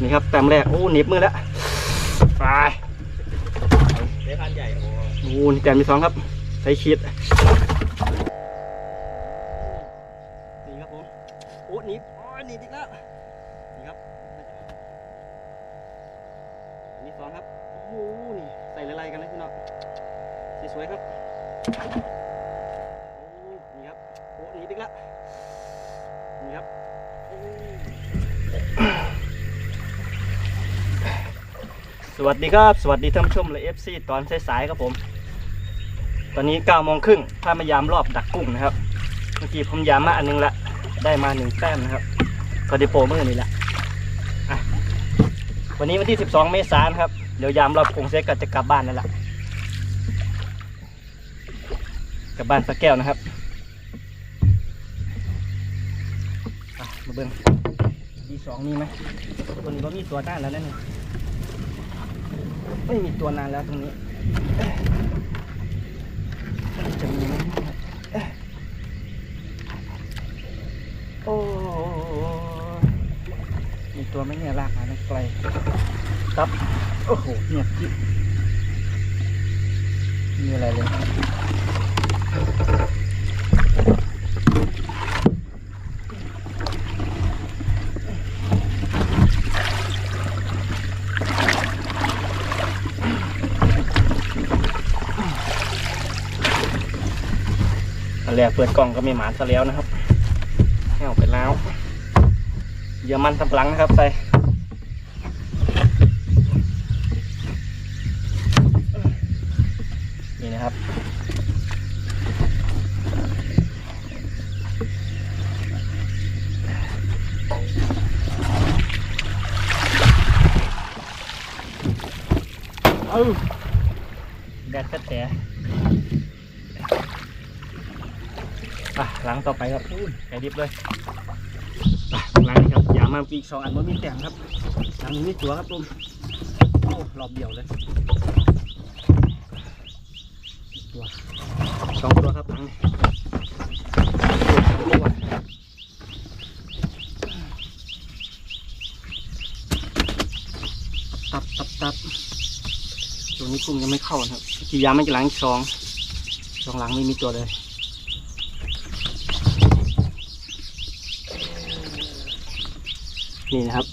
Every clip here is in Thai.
นี่ครับแต้มแรกโอ้หนีบมือแล้วไปเล็กพันใหญ่โอ้โอ้นี่แต้มที่สองครับใช้ชีดนี่ครับผมโอ้หนีบอ๋อหนีบอีกแล้วนี่ครับอันนี้สองครับโอ้โหนี่ใส่ไล่ๆกันเลยพี่น้องสีสวยครับโอ้นี่ครับโอ้หนีบอีกแล้วนี่ครับ สวัสดีครับ สวัสดีท่านผู้ชมและเอฟซีตอนสายๆครับผม ตอนนี้9ก้าโมงครึ่งพามายามรอบดักกุ้งนะครับ เมื่อกี้ผมยามมาอันนึงละได้มาหนึ่งแต้มนะครับพอดีโปรมือนี่แหละวันนี้วันที่ 12 เมษายนครับ เดี๋ยวยามรอบกุ้งเสร็จก็จะกลับบ้านนั่นแหละกลับบ้านสะแก้วนะครับมาเบิ้งดีสองมีไหมตัวนี้ก็มีตัวนานแล้วนั่นนี่ ไม่มีตัวนานแล้วตรงนี้จะมีไหมเอ๊ะโอ้มีตัวไหมเนี่ยลากมาในไกลตับ โอ้โหเงียบกิ๊มีอะไรเลย แรกเปิดกล่องก็มีหมาซะแล้วนะครับแห้วไปแล้วเยอมันสำปะหลังนะครับใส่นี่นะครับเอ้าแดดแท้ ๆอะหลังต่อไปครับอุ้ยไก่ดิบเลยหลังนี้ครับอย่ามาปีกสองอันว่ามีแต่งครับหลังนี้มีตัวครับตุ้มโอ้รอบเดียวเลยตัวสองตัวครับหลังนี้ตับตับตับตัวนี้กุ้งยังไม่เข้านะครับกี่ยามไม่กี่หลังสองสองหลังไม่มีตัวเลย นี่นะครับ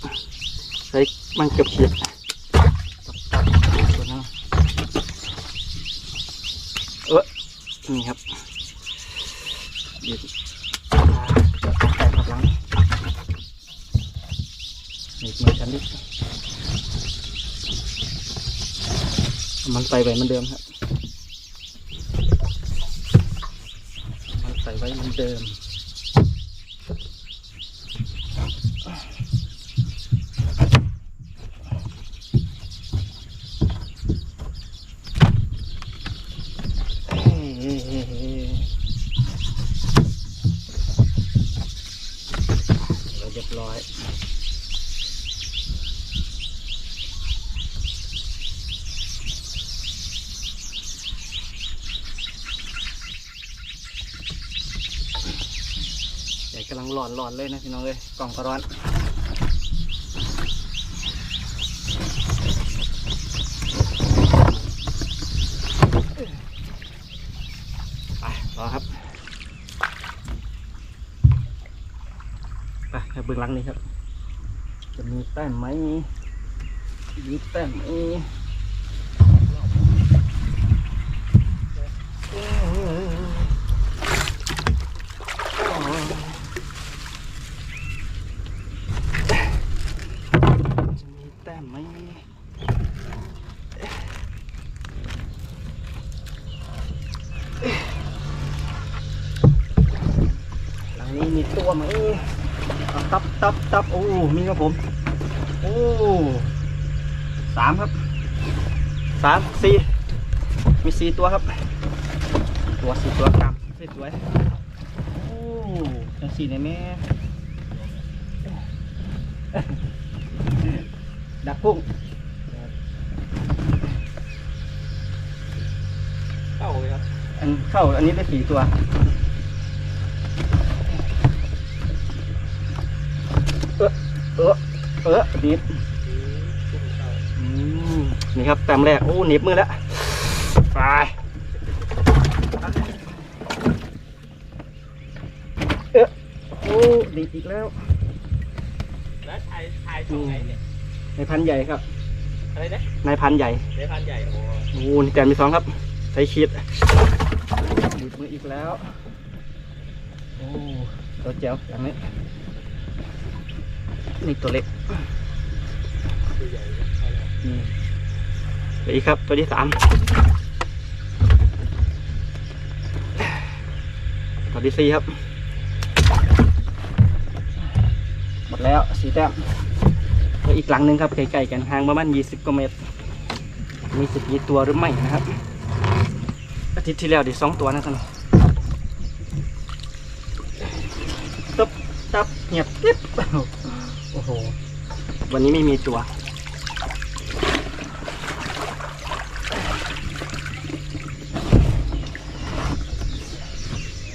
ใช้มันเกือบขีดตับตัวนั้นเออนี่ครับเดี๋ยวจะต้องใส่ขับหลังนี่มาชันดิมันใส่ไว้เหมือนเดิมครับ มันใส่ไว้เหมือนเดิม เฮ้เฮ้เฮ้เฮ้เราเรียบร้อย ใหญ่ กำลังหลอนหลอนเลยนะพี่น้องเลยกล่องก็ร้อนไปรอครับ ไปไปเบื้องหลังนี้ครับ จะมีแต้มไหมมีแต้มไหมจะมีแต้มไหม หลังนี้มีตัวไหมเอา ตับตับตับโอ้ มีครับผม โอ้สามครับสามสี่มีสี่ตัวครับ ตัวสี่ตัวกำสวยๆโอ้จังสี่เนี่ยแม่ดักพุ่งเข้าเลยครับ อันเข้าอันนี้ได้สี่ตัว เออเออเออนิดนี่ครับแต้มแรกโอ้หนีบมือแล้วไปเอ๊ะโอ้ดีดอีกแล้วแล้วชายชายช่องไหนเนี่ยในพันใหญ่ครับอะไรนะในพันใหญ่เดพันใหญ่โอ้โอ้นี่แต้มที่สองครับใช้ชีดดีดมืออีกแล้วโอ้ตัวเจ๋วอย่างนี้ นี่ตัวเล็กตัวใหญ่นะเอาแล้วนี่เหลืออีกครับตัวที่สามตัวที่สี่ครับ หมดแล้วสีแต้มแล้วอีกหลังหนึ่งครับไกลๆกันห่างประมาณยี่สิบกว่าเมตร มีสิบยี่ตัวหรือไม่นะครับ อาทิตย์ที่แล้วไดีสองตัวนะท่านตับตับเงียบกิ๊บ โอ้โห วันนี้ไม่มีตัว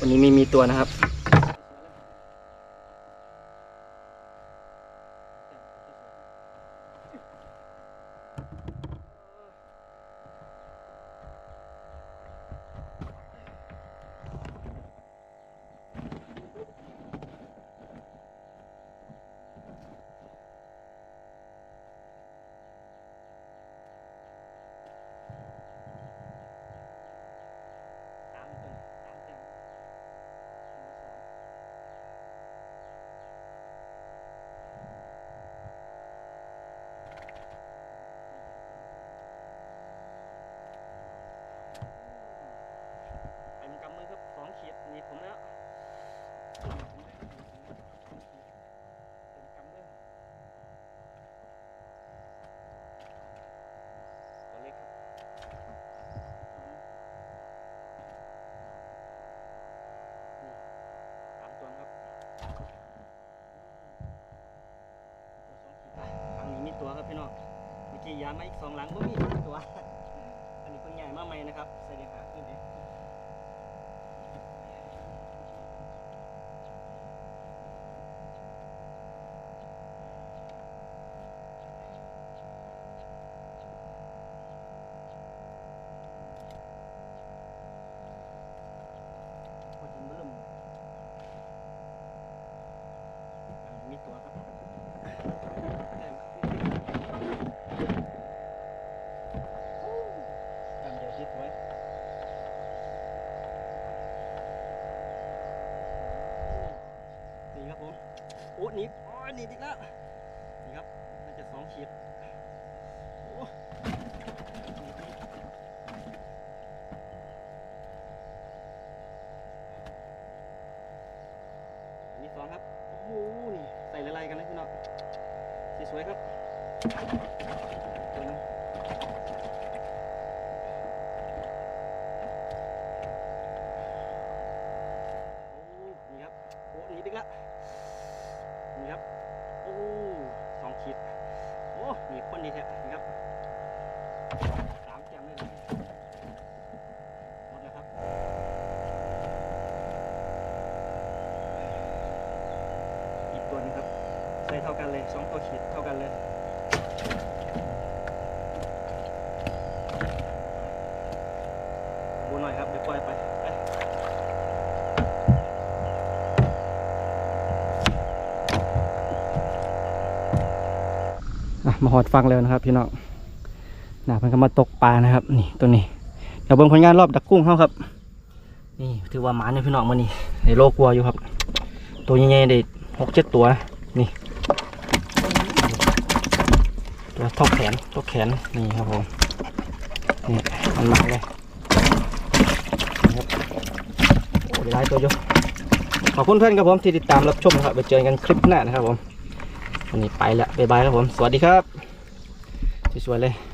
วันนี้ไม่มีตัวนะครับ สามตัวสามแต้มหัวสองเต็มกำมือครับสองขีดหนี่ผมแล้วเต็มกำเลยตัวเล็กครับสามตัวครับตัวสองขีดไปฝั่งนี้มีตัวครับพี่น้องเมื่อกี้ ยามาอีกสองหลังบ่มีตัว อันนี้เพิ่งใหญ่มาใหม่นะครับสวัสดีครับขึ้นเอง พอจินเริ่มยังมีตัวครับแต้มแต้มเดียวที่สวยนี่ครับผม โอ้หนีบโอ้หนีบอีกแล้ว นี่ครับ น่าจะสองขีดโอ้หนีบอีก อันนี้สองครับ โอ้โห นี่ใส่ละลายกันเลยพี่น้องสีสวยครับตัวนึงโอ้ นี่ครับ โอ้หนีบอีกแล้วนี่ครับ โอ้สองขีด โอ้หนีบคนดีแท้นี่ครับสามแจมเลยนะหมดแล้วครับ อีกตั วหนึงครับ ใส่เท่ากันเลยสองตัวขีดเท่ากันเลยบูหน่อยครับเดี๋ยวปล่อยไปไปมาหอดฟังแล้วนะครับ พี่น้องนาเพิ่นก็มาตกปลานะครับ นี่ตัวนี้เดี๋ยวเบิ่งผลงานรอบดักกุ้งเขาครับนี่ถือว่าหมาเนี่ยพี่น้องมานี่ในโลกลัวอยู่ครับ ตัวใหญ่ๆได้ หกเจ็ดตัว นี่ ตัวเท่าแขนเท่าแขน นี่ครับผม นี่มันมาเลยครับโอ้ยหลายตัวอยู่ขอบคุณเพื่อนครับผมที่ติดตามรับชมครับ ไปเจอกันคลิปหน้านะครับผมวันนี้ไปแล้วบ๊ายบายครับผม สวัสดีครับ สวยๆเลย